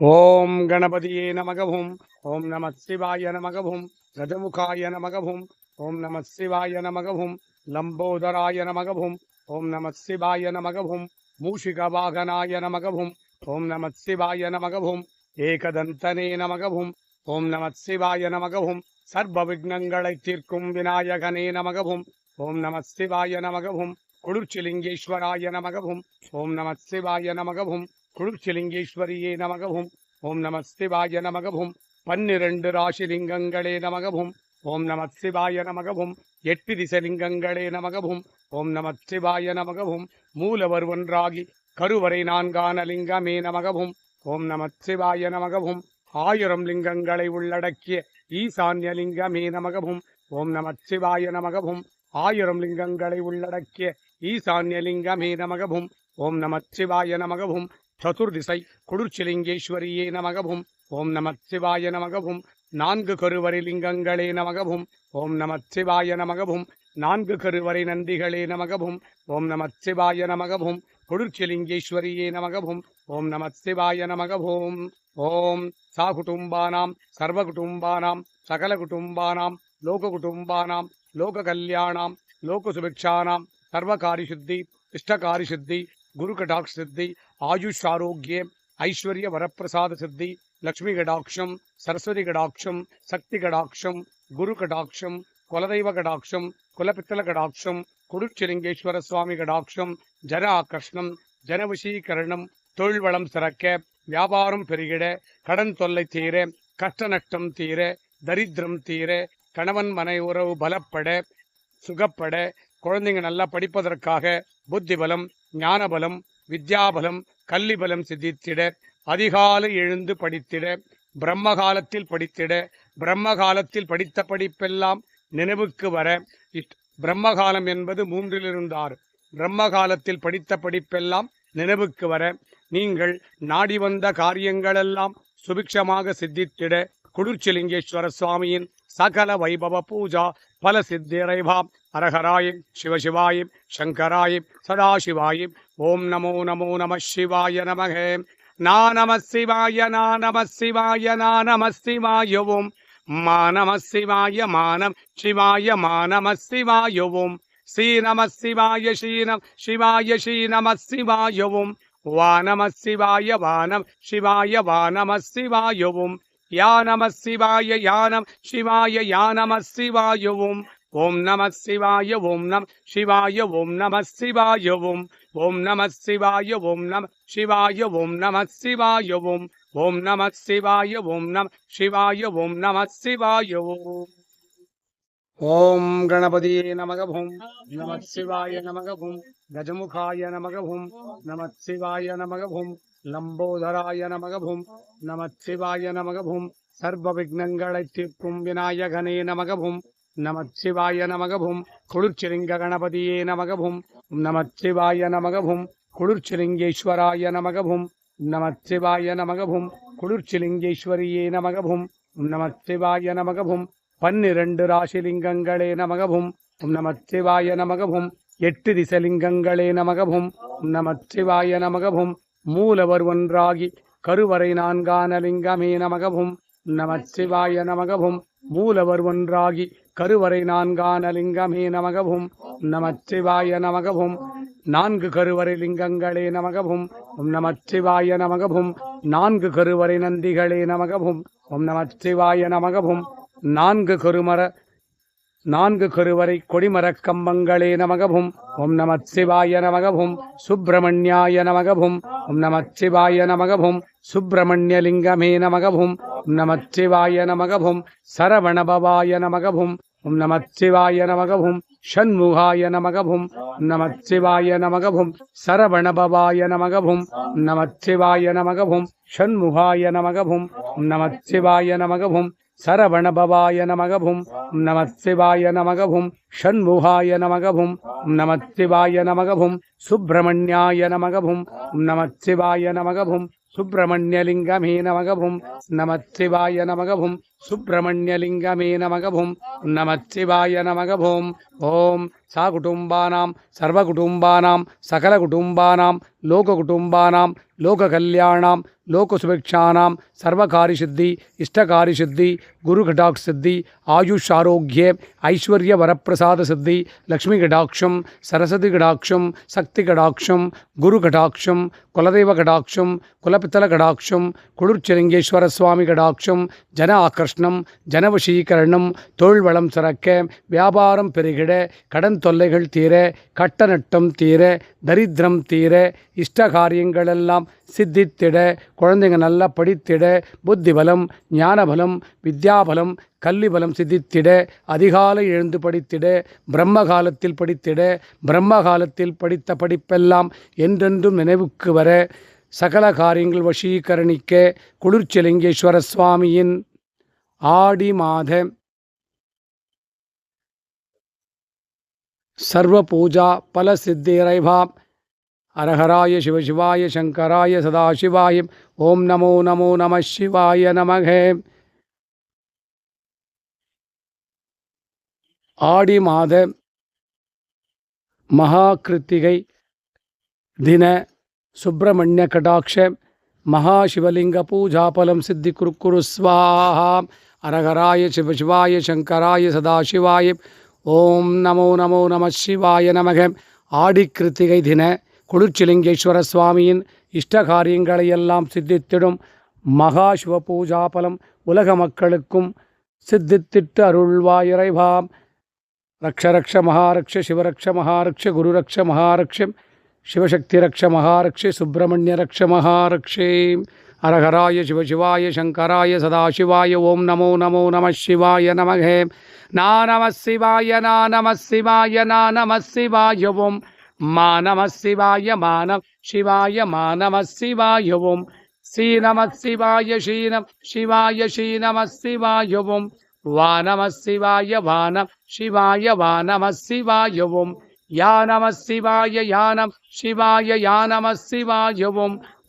ஓம் கணபதியே நமகவும் ஓம் நம சிவாய நமகவும் கஜமுகாய நமகவும் ஓம் நம சிவாய நமகவும் லம்போதராய நமகவும் ஓம் நம சிவாய நமகவும் மூஷிகவாகனாய நமகவும் ஓம் நம சிவாய நமகவும் ஏகதந்தனே நமகவும் ஓம் நம சிவாய நமகவும் சர்வ விக்னங்களை தீர்க்கும் விநாயகனே நமகவும் ஓம் நம சிவாய நமகவும் குளிர்ச்சிலிங்கேஸ்வராய நமகவும் ஓம் நம சிவாய நமகவும் குளிர்ச்சிலிங்கேஸ்வரியே நமகவும் ஓம் நம சிவாய நமகவும் பன்னிரண்டு ராசிலிங்கங்களே நமகவும் ஓம் நம சிவாய நமகவும் எட்டு திசலிங்கங்களே நமகவும் ஓம் நம சிவாய நமகவும் மூலவர் ஒன்றாகி கருவறை நான்கான லிங்கமே நமகவும் ஓம் நம சிவாய நமகவும் ஆயிரம் லிங்கங்களை உள்ளடக்கிய ஈசான்ய லிங்கமே நமகவும் ஓம் நம சிவாய நமகவும் ஆயிரம் லிங்கங்களை உள்ளடக்கிய ஈசான்ய லிங்கமே நமகவும் ஓம் நம சிவாய நமகவும் சதுர்திசை குளிர்ச்சிலிங்கேஸ்வரியே நமகபும். ஓம் நம சிவாய நமகபும். நான்கு கருவறை லிங்கங்களே நமகபும். ஓம் நம சிவாய நமகபும். நான்கு கருவறை நந்திகளே நமகபும். ஓம் நம சிவாய நமகபும். குளிர்ச்சிலிங்கேஸ்வரியே நமகபும். ஓம் நம சிவாய நமகபும். ஓம் சா குடும்பானாம் சர்வ குடும்பானாம் சகல குடும்பானாம் லோக குடும்பானாம் லோக கல்யாணாம் லோக சுபிக்ஷானாம் சர்வகாரி சித்தி இஷ்டகாரி சித்தி குரு சித்தி ஆயுஷ் ஆரோக்கிய ஐஸ்வர்ய வரப்பிரசாத சித்தி லக்ஷ்மி கடாட்சம் சரஸ்வதி கடாட்சம் சக்தி கடாட்சம் குரு கடாட்சம் குலதெய்வ கடாட்சம் குலபித்தல கடாட்சம் குடுச்சிலிங்கேஸ்வர சுவாமி கடாட்சம் ஜன ஆகர்ஷணம் ஜனவசீகரணம் தொழில் வளம் சிறக்க வியாபாரம் பெருகிட கடன் தொல்லை தீர கஷ்ட நஷ்டம் தீர தரித்திரம் தீர கணவன் மனை உறவு பலப்பட சுகப்பட குழந்தைங்க நல்லா படிப்பதற்காக புத்திபலம் ஞானபலம் வித்யாபலம் கல்வி சித்தித்திட அதிகாலை எழுந்து படித்திட பிரம்ம காலத்தில் படித்திட பிரம்ம காலத்தில் படித்த படிப்பெல்லாம் நினைவுக்கு வர பிரம்மகாலம் என்பது மூன்றிலிருந்து ஆறு பிரம்ம காலத்தில் படித்த படிப்பெல்லாம் நினைவுக்கு வர நீங்கள் நாடி வந்த காரியங்களெல்லாம் சுபிக்ஷமாக சித்தித்திட குளிர்ச்சிலிங்கேஸ்வர சுவாமியின் சகல வைபவ பூஜா பல சித்திரைவாம் அரஹராயம் சிவசிவாயம் சங்கராயம் சதாசிவாயம் ஓம் நமோ நமோ நம சிவாய நமக. நா நம சிவாய நா நம சிவாய நா நம சிவாய ஓம் மா நம சிவாய மானம் சிவாய மா நம சிவாய ஓம் ஸ்ரீ நம சிவாய ஸ்ரீனம் சிவாய ஸ்ரீ நம சிவாய ஓம் வா நம சிவாய வானம் சிவாய வா நம சிவாய ஓம் யா நம சிவாய யானம் சிவாய யா நம சிவாய ஓம் ஓம் நம சிவாய ஓம் நம சிவாய ஓம் நம சிவாய ஓம் ஓம் நம சிவாய ஓம் நம சிவாய ஓம் நம சிவாய ஓம் ஓம் நம சிவாய ஓம் நம சிவாய ஓம் நம சிவாய ஓம் ஓம் கணபதியே நமகவும் நம சிவாய நமகவும் கஜமுகாய நமகவும் நம சிவாய நமகவும் லம்போதராய நமகவும் நம சிவாய நமகவும் சர்வ விக்னங்களை தீர்க்கும் விநாயகனே நமகவும் நம நமச்சிவாய நமகபும். குளிர்ச்சிலிங்க கணபதியே நமகபும். நமச்சிவாய நமகபும். குளிர்ச்சிலிங்கேஸ்வராய நமகபும். நமச்சிவாய நமகபும். குளிர்ச்சிலிங்கேஸ்வரியே நமகபும். நமச்சிவாய நமகபும். பன்னிரண்டு ராசிலிங்கங்களே நமகபும். நமச்சிவாய நமகபும். எட்டு திசலிங்கங்களே நமகபும். நமச்சிவாய நமகபும். மூலவர் ஒன்றாகி கருவறை நான்கான லிங்கமே நமகவும் நம சிவாய மூலவர் ஒன்றாகி கருவறை நான்கான லிங்கமே நமகவும். நமச்சிவாய நமகவும். நான்கு கருவறை லிங்கங்களே நமகவும். நம நமச்சிவாய நமகவும். நான்கு கருவறை நந்திகளே நமகவும். நம நமச்சிவாய நமகவும். நான்கு கருமர நான்கு கருவறை கொடிமரக் கம்பங்களே நமகபும். ஓம் நமத் சிவாய நமகபும். சுப்பிரமணியாய நமகபும். ஓம் நமத் சிவாய நமகவும் சுப்பிரமணியலிங்கமே நமகபும். ஓம் நமத் சிவாய நமகபும். சரவணபவாய நமகபும். ஓம் நமத் சிவாய நமகபும். ஷண்முகாய நமகபும். நமத் சிவாய நமகபும். சரவணபவாய நமகபும். நமத் சிவாய நமகபும். ஷண்முகாய நமகபும். நமத் சிவாய நமகபும். சரவணபவாய நமகபும் நம சிவாய நமகவும் ஷண்முகாய நமகபும் நம சிவாய நமகவும் சுப்பிரமணியாய நமகபும் நம சிவாய நமகவும் சுப்பிரமணியலிங்கமே நமகபும் நம சிவாய நமகவும் சுப்பிரமணியலிங்கமே நமகவும் நமச்சிவாய நமகவும் ஓம் சா குடும்பானாம் சர்வகுடும்பானாம் சகலகுடும்பானாம் லோககுடும்பானாம் லோககல்யாணாம் லோகசுபிக்ஷானாம் சர்வகாரிசித்தி இஷ்டகாரிசித்தி குருகடாக் சித்தி ஆயுஷ் ஆரோக்கிய ஐஸ்வர்ய வரப்பிரசாத சித்தி லக்ஷ்மி கடாட்சம் சரஸ்வதி கடாட்சம் சக்தி கடாட்சம் குரு கடாட்சம் குலதெய்வ கடாட்சம் குலபித்தல கடாட்சம் குளிர்ச்சிலிங்கேஸ்வர சுவாமி கடாட்சம் ஜன ஆக்கர்ஷ ஆகர்ஷணம் ஜனவசீகரணம் தொழில் வளம் சிறக்க வியாபாரம் பெருகிட கடன் தொல்லைகள் தீர கட்ட நட்டம் தீர தரித்திரம் தீர இஷ்ட காரியங்களெல்லாம் சித்தித்திட குழந்தைங்க நல்லா படித்திட புத்தி பலம் ஞானபலம் வித்யாபலம் கல்வி பலம் சித்தித்திட அதிகாலை எழுந்து படித்திட பிரம்ம காலத்தில் படித்திட பிரம்ம காலத்தில் படித்த படிப்பெல்லாம் என்றென்றும் நினைவுக்கு வர சகல காரியங்கள் வசீகரணிக்க குளிர்ச்சிலிங்கேஸ்வர சுவாமியின் ஆடி மாத சர்வ பூஜா பல சித்திரைவா அரஹராய சிவசிவாய சங்கராய சதாசிவாய. ஓம் நமோ நமோ நம சிவாய நமகே. ஆடி மாத மகா கிருத்திகை தின சுப்பிரமணிய கடாட்ச. மகாசிவலிங்க பூஜாபலம் சித்தி குரு ஸ்வாஹா. அரகராய சிவசிவாய சங்கராய சதாசிவாய ஓம் நமோ நமோ நம சிவாய நமக ஆடி கிருத்திகை தின குளிர்ச்சிலிங்கேஸ்வர சுவாமியின் இஷ்ட காரியங்களை எல்லாம் சித்தித்திடும் மகா சிவ பூஜாபலம் உலக மக்களுக்கும் சித்தித்திட்டு அருள்வாயிறைவாம் ரக்ஷ ரக்ஷ மகாரக்ஷ சிவரக்ஷ மகாரக்ஷ குருரக்ஷ மகாரக்ஷம் சிவசக்தி ரக்ஷ மகாரக்ஷே சுப்பிரமணிய ரக்ஷ மகாரக்ஷே அரஹராய சிவசிவாய சங்கராய சதாசிவாய ஓம் நமோ நமோ நம சிவாய நமகே நா நம சிவாய நா நம சிவாய நா நம சிவாய ஓம் மா நம சிவாய மான சிவாய மா நம சிவாய ஓம் ஸ்ரீ நம சிவாய ஸ்ரீனம் சிவாய ஸ்ரீ நம சிவாய ஓம் வா நம சிவாய வானம் சிவாய வா நம சிவாய ஓம் யா நம சிவாய யானம் சிவாய யா நம சிவாய ஓம்